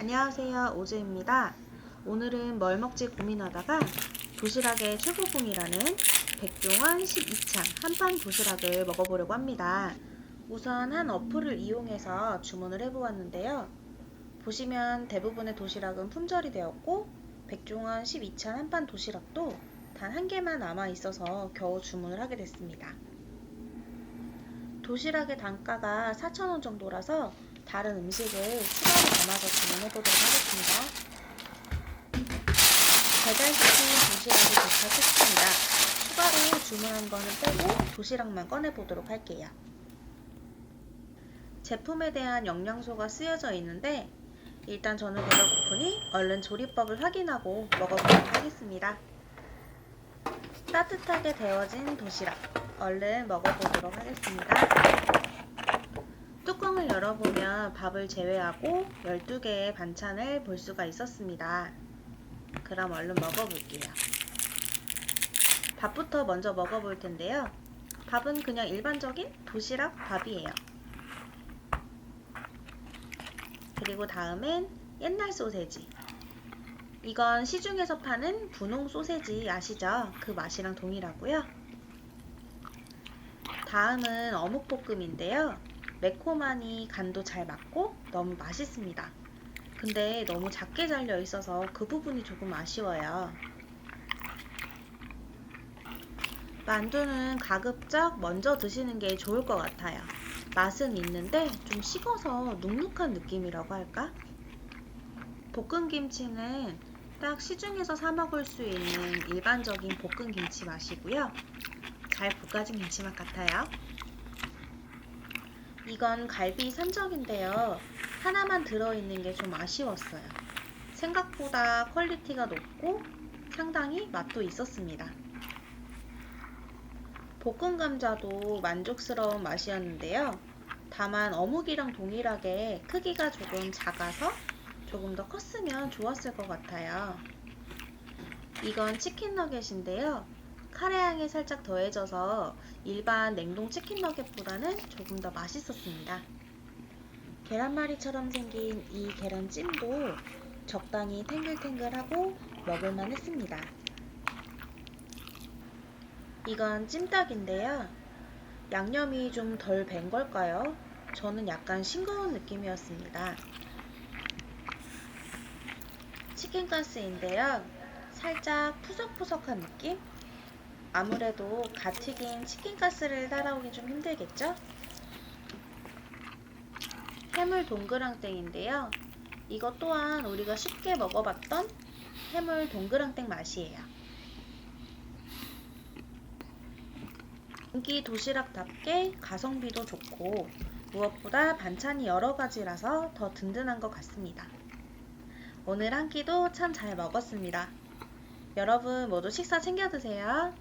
안녕하세요. 오즈입니다. 오늘은 뭘 먹지 고민하다가 도시락의 최고봉이라는 백종원 12창 한판 도시락을 먹어보려고 합니다. 우선 한 어플을 이용해서 주문을 해보았는데요. 보시면 대부분의 도시락은 품절이 되었고 백종원 12창 한판 도시락도 단 한 개만 남아 있어서 겨우 주문을 하게 됐습니다. 도시락의 단가가 4,000원 정도라서 다른 음식을 추가로 담아서 주문해 보도록 하겠습니다. 배달시킨 도시락이 도착했습니다. 추가로 주문한 거는 빼고 도시락만 꺼내 보도록 할게요. 제품에 대한 영양소가 쓰여져 있는데 일단 저는 배가 고프니 얼른 조리법을 확인하고 먹어보도록 하겠습니다. 따뜻하게 데워진 도시락 얼른 먹어보도록 하겠습니다. 뚜껑을 열어보면 밥을 제외하고 12개의 반찬을 볼 수가 있었습니다. 그럼 얼른 먹어볼게요. 밥부터 먼저 먹어볼 텐데요. 밥은 그냥 일반적인 도시락 밥이에요. 그리고 다음엔 옛날 소세지. 이건 시중에서 파는 분홍 소세지 아시죠? 그 맛이랑 동일하고요. 다음은 어묵볶음인데요. 매콤하니 간도 잘 맞고 너무 맛있습니다. 근데 너무 작게 잘려 있어서 그 부분이 조금 아쉬워요. 만두는 가급적 먼저 드시는 게 좋을 것 같아요. 맛은 있는데 좀 식어서 눅눅한 느낌이라고 할까? 볶은 김치는 딱 시중에서 사 먹을 수 있는 일반적인 볶은 김치 맛이고요. 잘 볶아진 김치 맛 같아요. 이건 갈비 산적인데요. 하나만 들어있는 게 좀 아쉬웠어요. 생각보다 퀄리티가 높고 상당히 맛도 있었습니다. 볶은 감자도 만족스러운 맛이었는데요. 다만 어묵이랑 동일하게 크기가 조금 작아서 조금 더 컸으면 좋았을 것 같아요. 이건 치킨 너겟인데요. 카레 향이 살짝 더해져서 일반 냉동 치킨 너겟보다는 조금 더 맛있었습니다. 계란말이처럼 생긴 이 계란찜도 적당히 탱글탱글하고 먹을만 했습니다. 이건 찜닭인데요. 양념이 좀 덜 밴 걸까요? 저는 약간 싱거운 느낌이었습니다. 치킨가스인데요. 살짝 푸석푸석한 느낌? 아무래도 갓 튀긴 치킨 가스를 따라오기 좀 힘들겠죠? 해물 동그랑땡인데요. 이것 또한 우리가 쉽게 먹어봤던 해물 동그랑땡 맛이에요. 인기 도시락답게 가성비도 좋고 무엇보다 반찬이 여러 가지라서 더 든든한 것 같습니다. 오늘 한 끼도 참 잘 먹었습니다. 여러분 모두 식사 챙겨 드세요.